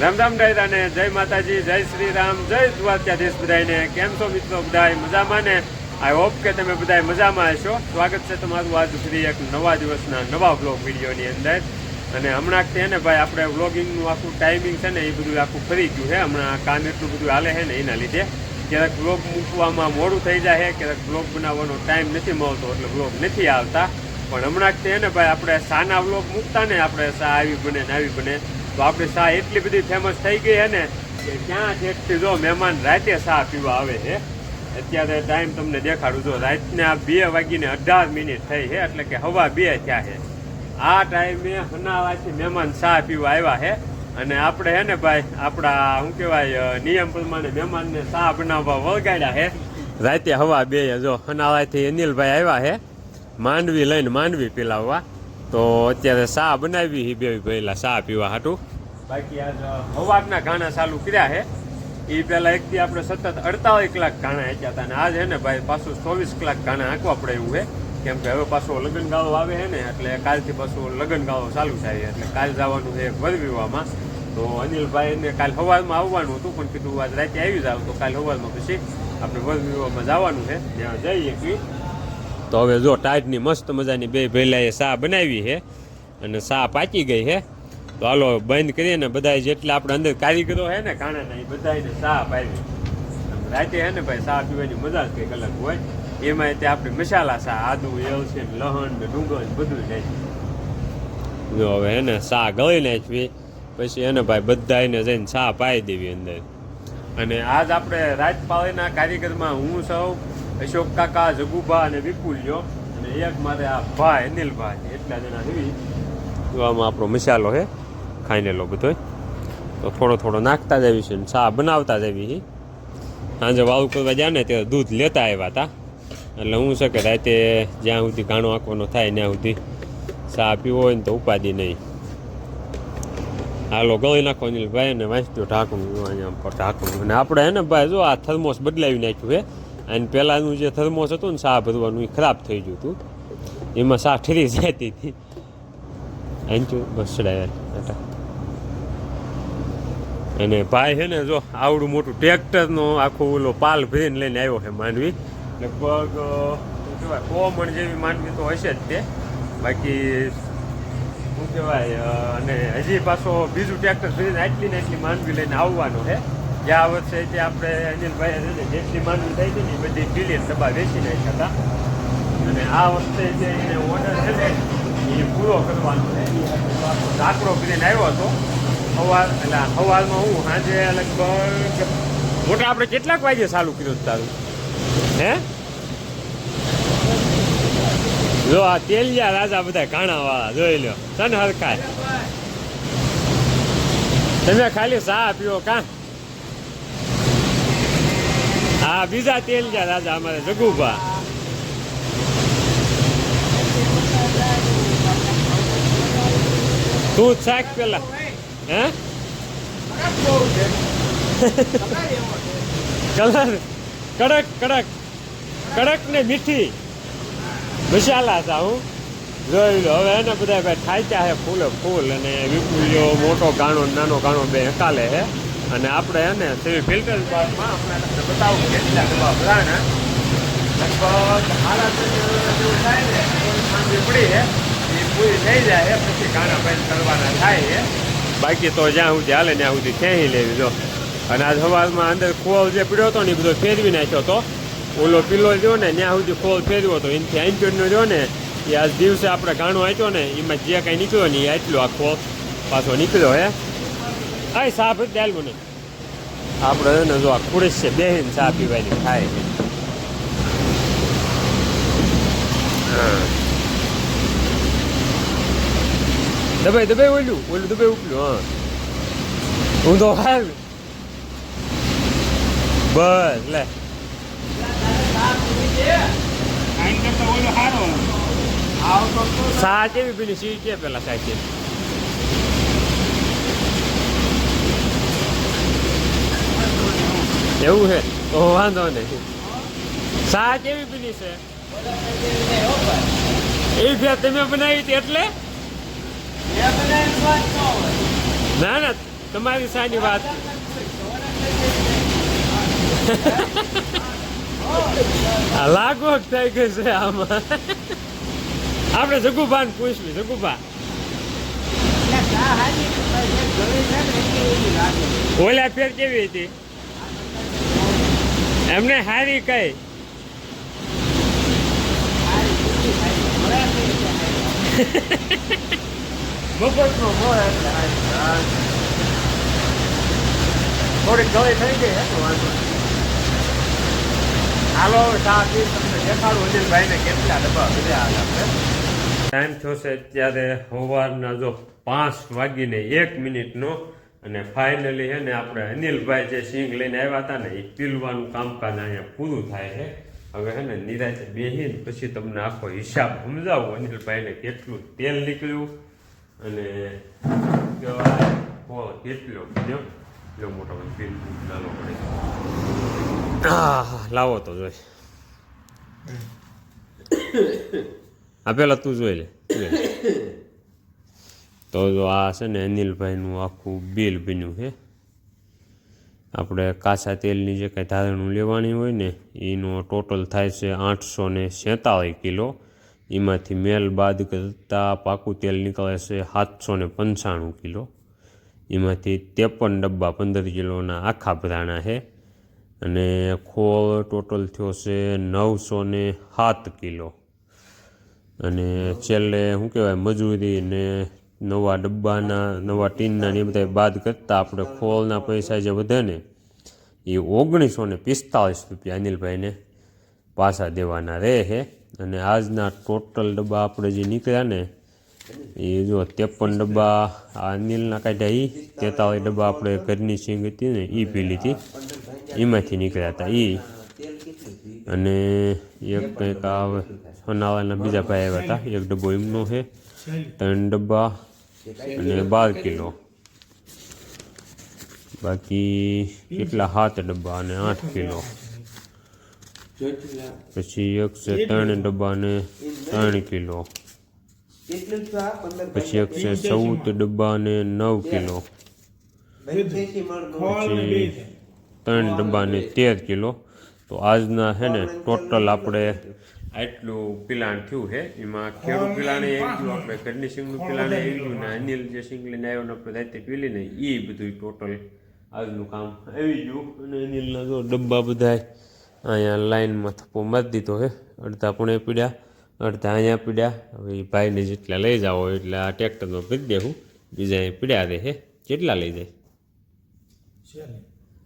રામ રામ ડાયરાને જય માતાજી, જય શ્રી રામ જય દ્વારકાધીશ બધાને કેમ છો મિત્રો બધાય? મજામાં ને? આઈ હોપ કે તમે બધાય મજામાં હશો. સ્વાગત છે તમારું આજ સુધી એક નવા દિવસના નવા બ્લોગ વિડીયોની અંદર. અને હમણાં છે ને ભાઈ આપણે વ્લોગિંગનું આખું ટાઈમિંગ છે ને એ બધું આખું ફરી ગયું છે. હમણાં કામ એટલું બધું હાલે છે ને એના લીધે. ક્યારેક બ્લોગ મૂકવામાં મોડું થઈ જાય છે, ક્યારેક બ્લોગ બનાવવાનો ટાઈમ નથી મળતો, એટલે બ્લોગ નથી આવતા. પણ હમણાં છે ને ભાઈ આપણે સાના બ્લોગ મૂકતા ને, આપણે સા આવી બને ને આવી બને. તો આપણી સા એટલી બધી ફેમસ થઈ ગઈ છે ને કે ક્યાં જેટલી જો મહેમાન રાતે સા પીવા આવે છે, અત્યારે ટાઈમ તમને દેખાડું જો રાતના બે વાગીને અઢાર મિનિટ થઈ છે, એટલે કે હવા બે થયા છે. આ ટાઈમે હનાવાથી મહેમાન ચા પીવા આવ્યા છે. અને આપણે હે ને ભાઈ, આપણા, શું કહેવાય નિયમ પ્રમાણે મહેમાનને ચા બનાવવા વળગાડ્યા છે. રાતે હવા બે જો હનાવાથી અનિલભાઈ આવ્યા છે, માંડવી લઈને માંડવી પીલાવવા. તો અત્યારે ચા બનાવી હી બે પહેલા ચા પીવા હાટું. બાકી આજ હવારના ગાણા ચાલુ કર્યા છે એ પહેલાં એકથી આપણે સતત અડતાલીસ કલાક ગાણા હાંચ્યા હતા અને આજ હે ને ભાઈ પાછું ચોવીસ કલાક ઘાણા હાંકવા પડે એવું છે કેમ કે હવે પાછો લગ્ન ગાળો આવે છે ને, એટલે કાલથી પાછું લગ્ન ગાળો ચાલુ થાય એટલે કાલ જવાનું છે વરવીવામાં તો અનિલભાઈને કાલ સવારમાં આવવાનું હતું, પણ કીધું આજ રાતે આવી જાવ, તો કાલ સવારમાં પછી આપણે વરવીવામાં જવાનું છે ત્યાં જઈએ કે તો હવે જો ટાઈટની મસ્ત મજાની બે ભેલાએ સા બનાવી છે અને સા પાકી ગઈ છે. તો હાલો બંધ કરીએ ને બધા જેટલા આપણે અંદર કારીગરો છે ને કાણાના એ બધાને સા પાવી રાતે છે ને ભાઈ સા પીવાની મજા જ કંઈક અલગ હોય. એમાં તે આપણે મસાલા સા, આદુ એલસી લહણ ને ડુંગર બધું નાખી જો હવે એને સા ગળી નાખવી. પછી એને ભાઈ બધાને જઈને સા પાઈ દેવી અંદર. અને આજ આપણે રાજપાલના કારીગરમાં હું સૌ, અશોક કાકા, જગુભા અને વિપુલ્યો અને એક મારે આ ભાઈ અનિલભાઈ એટલા જણા જેવી તો આમાં આપણો મસાલો છે. ખાઈનેલો બધો તો થોડો થોડો નાખતા જ આવી છે ને ચા બનાવતા જ આવી સાંજે વાવું કરવા જાય ને ત્યારે દૂધ લેતા આવ્યા હતા. એટલે હું છે કે રાતે જ્યાં સુધી ગાણો આંકવાનો થાય ત્યાં સુધી ચા પીવો હોય ને તો ઉપાધિ નહીં. હાલો, ગળી નાખો અનિલભાઈ અને વાંચતો ઢાંકણું અહીંયા પર ઢાંકણું. અને આપણે હે ભાઈ જો આ થર્મોસ બદલાવી નાખ્યું છે અને પહેલાંનું જે થર્મોસ હતું ને ચા ભરવાનું એ ખરાબ થઈ ગયું હતું. એમાં ચા ઠરી જતી હતી. આંચું બસ અને ભાઈ છે ને જો આવડું મોટું ટ્રેક્ટરનો આખું ઓલો પાલ ભરીને લઈને આવ્યો છે માંડવી. લગભગ કહેવાય કોમણ જેવી માંડવી તો હશે જ તે. બાકી શું કહેવાય અને હજી પાછો બીજું ટ્રેક્ટર સુધીને આટલી ને એટલી માંડવી લઈને આવવાનું છે. ગયા વર્ષે તે આપણે અનિલભાઈ છે જેટલી માંડવી થઈ હતી ને બધી ડીલીન ડબ્બા વેચી નાખ્યા હતા. અને આ વખતે જે એને ઓર્ડર છે ને, એ પૂરો કરવાનો છે. ઢાંકડો કરીને આવ્યો હતો. સવાર એટલે સવારમાં હું સાંજે લગભગ, મોટા આપણે કેટલાક વાગે ચાલુ કર્યું તારું? હે? જો આ તેલિયા રાજા બધા કાણા વાળા જોઈ લો તન હરકાય તમે ખાલી ચા પીવો કા? હા, બીજા તેલિયા રાજા અમારે જગુભા. તું છાક પેલા. હે? કલર. કડક કડક. કડક ને મીઠી. મસાલા હતા હું. જોઈ લો, હવે એને બધા ભાઈ થાચ્યા છે ફૂલે ફૂલ અને વિપુલ્યો મોટો ગાણો નાનો ગાણો બે હકાલે છે અને આપણે એને સેવી ફિલ્ટર બાદમાં બતાવું કે ડબ્બા ભરાણા. પૂરી થઈ જાય પછી ગાણા બંધ કરવાના થાય છે બાકી તો જ્યાં સુધી હાલે ત્યાં સુધી ખેંચી લેવી, જો. અને આ સવારમાં અંદર કુવો જે પીડ્યો હતો ને એ બધો ફેરવી નાખ્યો હતો. ઓલો પીલો રહ્યો ને, ત્યાં સુધી ખોલ ફેરવ્યો હતો. એનાથી આંચોડનો રહ્યો ને, એ આજ દિવસે આપણે ગાણો આંચ્યો ને, એમાં જે કાંઈ નીકળ્યો ને, એ આટલો આખો પાછો નીકળ્યો હે. આ સાફ દાલ મને આપણે ને જો આ ખુરશ છે, બેહીને ચા પીવાની થાય. દબાઈ દબાઈ ઓલું ઓલું દબાઈ ઉપલું, હા. હું તો હાલ. બસ, લે. સા એવી પીની સી કે પેલા સા એવું છે? તો વાંધો નહીં. સાચ એવી પીની છે. એ ફેર તમે બનાવી હતી એટલે? ના ના, તમારી સાની વાત. આ થઈ ગઈ છે આમાં. આપણે જગુભાન પૂછવી, જગુભા. ઓલા ફેર કેવી હતી? એમને હારી કઈ. થોડીક ગળી થઈ ગઈ. હાલો પી તમને દેખાડું. અનિલભાઈને કેટલા ડબ્બા ભર્યા આપણે. ટાઈમ થશે ત્યારે સવારના જો પાંચ વાગીને એક મિનિટનો અને ફાઇનલી છે ને આપણે અનિલભાઈ જે સિંગ લઈને આવ્યા હતા ને, એ પીલવાનું કામકાજ અહીંયા પૂરું થાય છે. હવે છે ને નિરાતે બેસીને પછી તમને આખો હિસાબ સમજાવું અનિલભાઈને કેટલું તેલ નીકળ્યું અને કહેવાય કેટલો મોટો બિલ નાનો પડે. લાવો તો જોઈ. આ પેલા તું જોઈ લે. તો જો આ છે ને અનિલભાઈનું આખું બિલ બન્યું છે. આપણે કાચા તેલની જે કંઈ ધારણું લેવાની હોય ને, એનો ટોટલ થાય છે આઠસો ને સેતાળીસ કિલો. એમાંથી મેલ બાદ કરતાં પાકું તેલ નીકળે છે સાતસો ને પંચાણું કિલો. એમાંથી ત્રેપન ડબ્બા પંદર કિલોના આખા ભરાણા છે. અને ખોળ ટોટલ થયો છે નવસો ને સાત કિલો. અને છેલ્લે શું કહેવાય, મજૂરી ને નવા ડબ્બાના, નવા ટીનના એ બધા બાદ કરતાં આપણે ખોળના પૈસા જે વધે ને, એ ઓગણીસો ને પિસ્તાળીસ રૂપિયા અનિલભાઈને પાછા દેવાના રહે છે. અને આજના ટોટલ ડબ્બા આપણે જે નીકળ્યા ને, એ જો ત્રેપન ડબ્બા આ અનિલના કાઢ્યા એ તેતાળીસ ડબ્બા આપણે ઘરની સિંગ હતી ને એ પી લીધી એમાંથી નીકળ્યા હતા એ અને એક કંઈક આ સોનાવાના બીજા ભાઈ આવ્યા હતા. એક ડબ્બો એમનો છે ત્રણ ડબ્બા અને બાર કિલો. બાકી કેટલા? સાત ડબ્બા અને આઠ કિલો. પછી એક છે ત્રણ ડબ્બા અને ત્રણ કિલો. પછી એક છે ચૌદ ડબ્બા અને નવ કિલો. પછી ત્રણ ડબ્બાની તેર કિલો. તો આજના છે ને ટોટલ આપણે આટલું પિલાણ થયું છે. એમાં ખેડૂત પિલાણે આવી ગયું આપણે ઘરની સિંગનું પિલાણે આવી ગયું ને અનિલ જે સિંગ લઈને આવ્યો ને આપણે રાતે પીલી ને એ બધું ટોટલ આજનું કામ આવી ગયું. અને અનિલના જો ડબ્બા બધા અહીંયા લાઈનમાં થપ્પો મારી દીધો છે. અડધા પૂણે પીડ્યા, અડધા અહીંયા પીડ્યા. હવે ભાઈને જેટલા લઈ જાઓ એટલે આ ટ્રેક્ટરમાં ભરી દેવું બીજા પીડ્યા હે કેટલા લઈ જાય?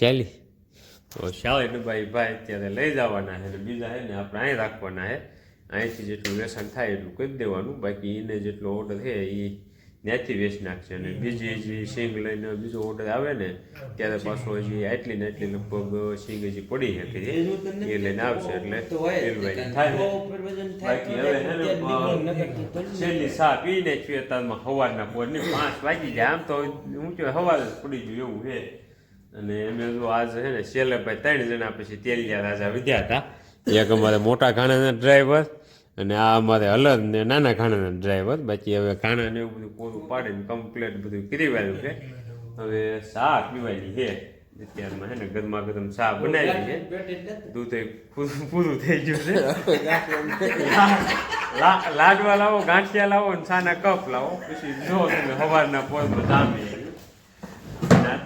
ચાલીસ. તો શાળા ડબ્બા ભાઈ અત્યારે લઈ જવાના છે અને બીજા છે ને આપણે અહીં રાખવાના છે. અહીંથી જેટલું વેચાણ થાય એટલું કરી દેવાનું. બાકી એને જેટલો ઓર્ડર છે એ ત્યાંથી વેચી નાખશે અને બીજી જે સિંગ લઈને બીજો ઓર્ડર આવે ને ત્યારે પાછો હજી આટલી ને આટલી લગભગ સિંગ હજી પડી શકે છે એ લઈને આવશે એટલે બાકી હવે છે ને છેલ્લી સા પી નાખી અત્યારમાં સવારના પોરની પાંચ વાગી જાય. આમ તો હું કે સવાર જ પડી ગયું એવું છે. અને એમે જો આજ છે ને છેલ્લે ભાઈ ત્રણ જણા પછી તેલિયા રાજા વિદ્યા હતા. એક અમારે મોટા ઘાણાના ડ્રાઈવર અને આ અમારે અલગ ને નાના ઘાણાના ડ્રાઈવર બાકી હવે ઘાણાને એવું બધું પૂરું પાડીને કમ્પ્લેટ બધું કરી વાળ્યું છે. હવે ચા પીવાની છે. અત્યારમાં છે ને ગરમા ગરમ ચા બનાવી છે. દૂધ પૂરું થઈ ગયું છે. લાડવા લાવો ગાંઠિયા લાવો ને સાના કપ લાવો. પછી જો તમે સવારના પોરમાં જામી. અને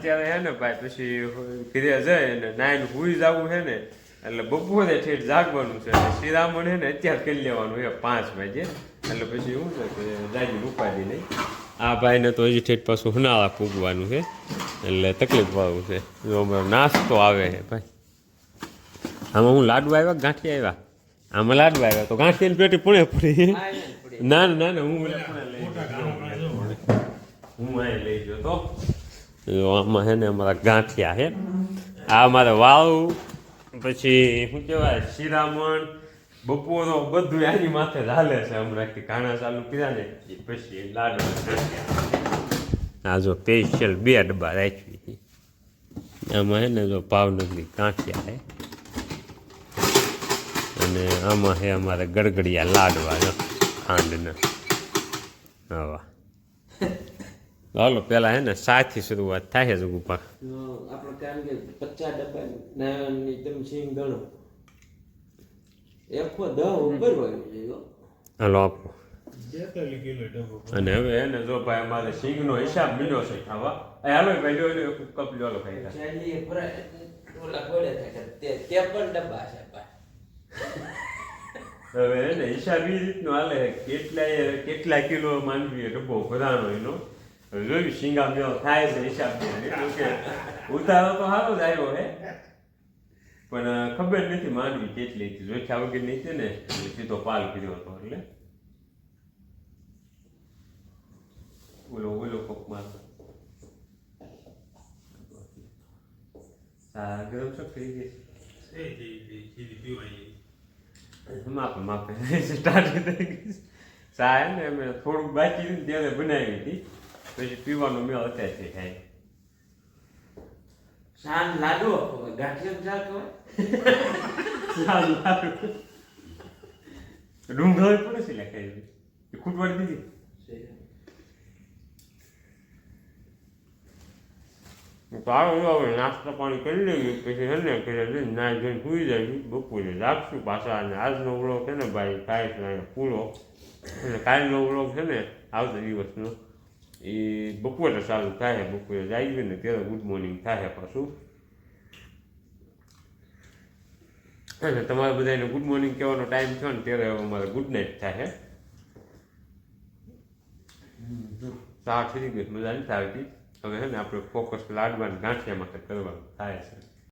અત્યારે હે ને ભાઈ પછી ઘરે જાય ને નાઈન હુઈ જવું છે ને એટલે બપોરે ઠેઠ જાગવાનું છે અને શ્રીરામણ છે ને અત્યારે કરી લેવાનું છે પાંચ વાગે. એટલે પછી શું છે કે જાગી ઉપાડી નહીં આ ભાઈને તો હજી ઠેઠ પાછું હુનાળા ફૂગવાનું છે. એટલે તકલીફ વાળું છે. જો નાસ્તો આવે છે ભાઈ. આમાં હું લાડુ આવ્યા ગાંઠી ગાંઠિયા આવ્યા? આમાં લાડુ આવ્યા તો ગાંઠિયાની પેટી પૂણે પડી. ના ના ના હું હું અહીં લઈ ગયો તો. આમાં છે ને અમારા ગાંઠિયા છે. આ અમારે વાવ, પછી શું કહેવાય, શિરામણ બપોરો બધું એની માથે ચાલે છે. હમણાં કે ઘાણા ચાલુ કર્યા ને પછી લાડુ આ જો સ્પેશિયલ બે ડબ્બા રાખવી આમાં છે ને જો ભાવનગરી કાંઠિયા છે. અને આમાં છે અમારે ગડગડિયા લાડવા ખાંડના. આવા. હાલો પેલા હે ને સાથી શરૂઆત થાય છે ગુપા આપણે કારણ કે પચાસ ડબ્બા નાની તમે સિંગ ગણો. એકસો દહ ઉપર હાલો આપો. અને હવે એને જો ભાઈ અમારે સિંગનો હિસાબ મિલ્યો છે ખાવા. એ હાલો ભાઈ લ્યો લ્યો એક કપ લ્યો હાલો તે ત્રેપન ડબ્બા છે ભાઈ. હવે એને હિસાબ એ રીતનો હાલે કેટલાય કેટલા કિલો માનવી ડબ્બો ભરાનો એનો. જોયું સિંગા મેળો થાય છે હિસાબ કે ઉતારો તો સારો જ આવ્યો હે પણ ખબર નથી માંડવી કેટલી હતી જોખ્યા વગર નહીં છે ને સીધો પાલ કર્યો હતો એટલે ઓલો ઓલો કોક મારતો ગરમ શોખ થઈ ગઈ માપે માપે સ્ટાર્ટ થઈ ગઈ હે ને અમે થોડુંક બાકી ત્યારે બનાવી હતી પછી પીવાનું મેં અત્યારથી થાય. સાંજ લાડુ ગાંઠિયો ચા ખવાય સાંજ લાડુ. ડુંગળી પડે છે લખાઈ એ ખૂટવાડી દીધી. તો હવે નાસ્તો પાણી કરી લઈએ પછી છે ને ઘરે જઈને નાઈ ધોઈને સુઈ જાય બપોરે રાખશું પાછા અને આજનો વ્લોગ છે ને ભાઈ કાંઈ પૂરો. અને કાલનો વ્લોગ છે ને આવતા દિવસનો. એ બપોરે ચાલુ થાય, બપોરે જાય ને ત્યારે ગુડ મોર્નિંગ થાય પાછું. અને તમારે બધાને ગુડ મોર્નિંગ કહેવાનો ટાઈમ થયો ને ત્યારે અમારે ગુડ નાઇટ થાય ચા થઈ ગઈ મજા નથી આવતી હવે છે ને આપણે ફોકસ લાડવા ગાંઠિયા માટે કરવાનું થાય છે.